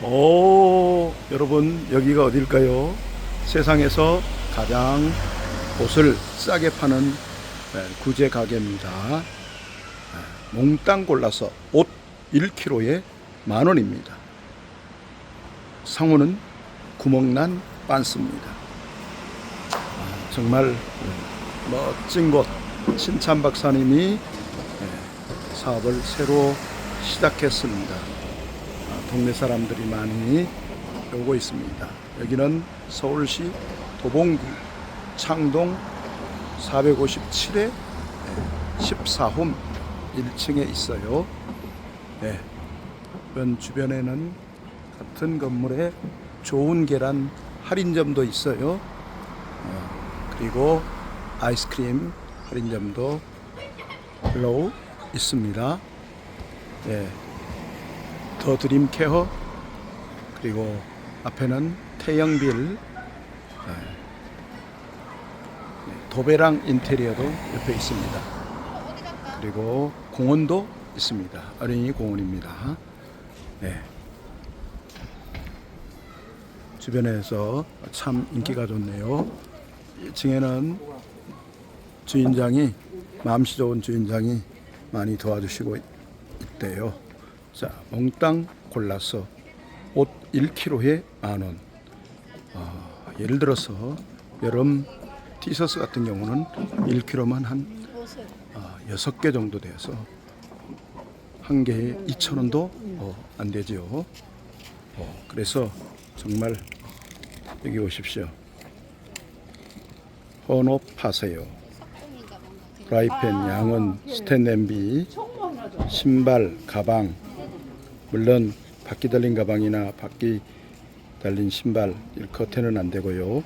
오, 여러분, 여기가 어딜까요? 세상에서 가장 옷을 싸게 파는 네, 구제 가게입니다. 네, 몽땅 골라서 옷 1kg에 만 원입니다. 상호는 구멍난 빤스입니다. 아, 정말 네, 멋진 곳, 신찬 박사님이 네, 사업을 새로 시작했습니다. 아, 동네 사람들이 많이 오고 있습니다. 여기는 서울시 도봉구 창동 457에 14홈 1층에 있어요. 네. 이번 주변에는 같은 건물에 좋은 계란 할인점도 있어요. 어, 그리고 아이스크림 할인점도 별로 있습니다. 네. 더 드림 케어 그리고 앞에는 태영빌 네. 네, 도배랑 인테리어도 옆에 있습니다. 그리고 공원도 있습니다. 어린이 공원입니다. 네. 주변에서 참 인기가 좋네요. 1층에는 주인장이 마음씨 좋은 주인장이 많이 도와주시고 있대요. 자, 몽땅 골라서 옷 1kg에 만 원. 어, 예를 들어서 여름 티셔츠 같은 경우는 1kg만 한 어, 6개 정도 돼서 한 개에 2,000원도 어, 안 되죠. 어, 그래서 정말 여기 오십시오. 혼업하세요. 프라이팬, 양은, 스텐 냄비, 신발, 가방, 물론 바퀴 달린 가방이나 바퀴 달린 신발, 커튼은 안 되고요.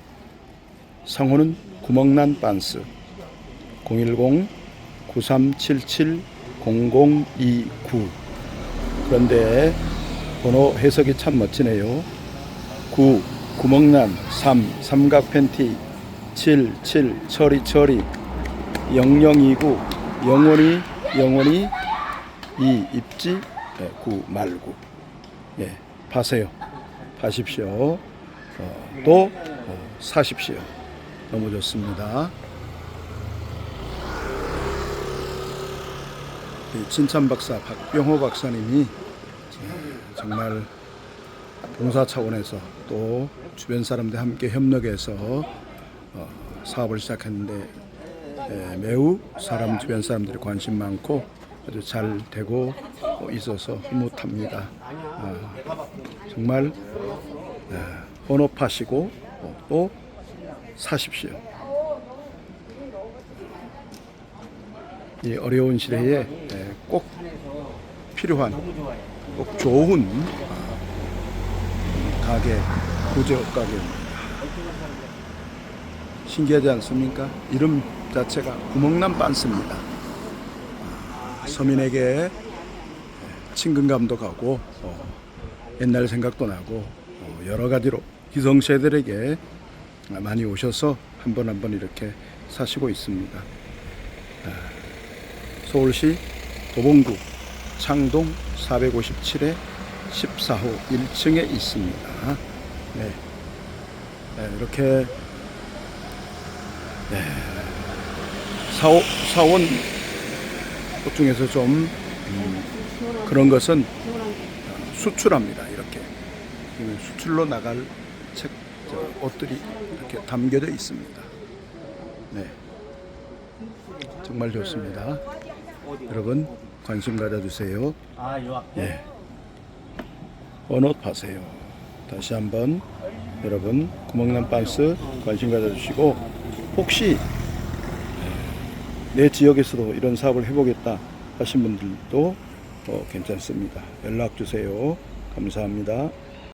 상호는 구멍난 반스 010-9377-0029 그런데 번호 해석이 참 멋지네요. 9 구멍난 3 삼각 팬티 7 7 처리 처리 0029 영원히 영원히 이 입지 네, 구 말구 예 파세요. 파십시오. 어, 또 어, 사십시오. 너무 좋습니다. 이 진찬 박사 박병호 박사님이 예, 정말 봉사 차원에서 또 주변 사람들 함께 협력해서 어, 사업을 시작했는데 예, 매우 사람 주변 사람들이 관심 많고 아주 잘 되고 있어서 흐뭇합니다. 아, 정말 예, 혼업하시고 어, 또 사십시오. 이 어려운 시대에 예, 꼭 필요한 꼭 좋은 아, 가게 구제업 가게입니다. 신기하지 않습니까? 이름 자체가 구멍난 빤스입니다. 아, 서민에게 친근감도 가고 어, 옛날 생각도 나고 어, 여러 가지로 기성세들에게 많이 오셔서 한 번 한 번 이렇게 사시고 있습니다. 아, 서울시 도봉구 창동 457에 14호 1층에 있습니다. 네. 네, 이렇게 네. 사오, 사온 것 중에서 좀 음, 그런 것은 수출합니다. 이렇게 수출로 나갈 책 저, 옷들이 이렇게 담겨져 있습니다. 네, 정말 좋습니다. 여러분 관심 가져주세요. 아? 예, 언옷 파세요. 다시 한번 여러분 구멍난 반스 관심 가져주시고 혹시 내 지역에서도 이런 사업을 해보겠다 하신 분들도 어, 괜찮습니다. 연락 주세요. 감사합니다.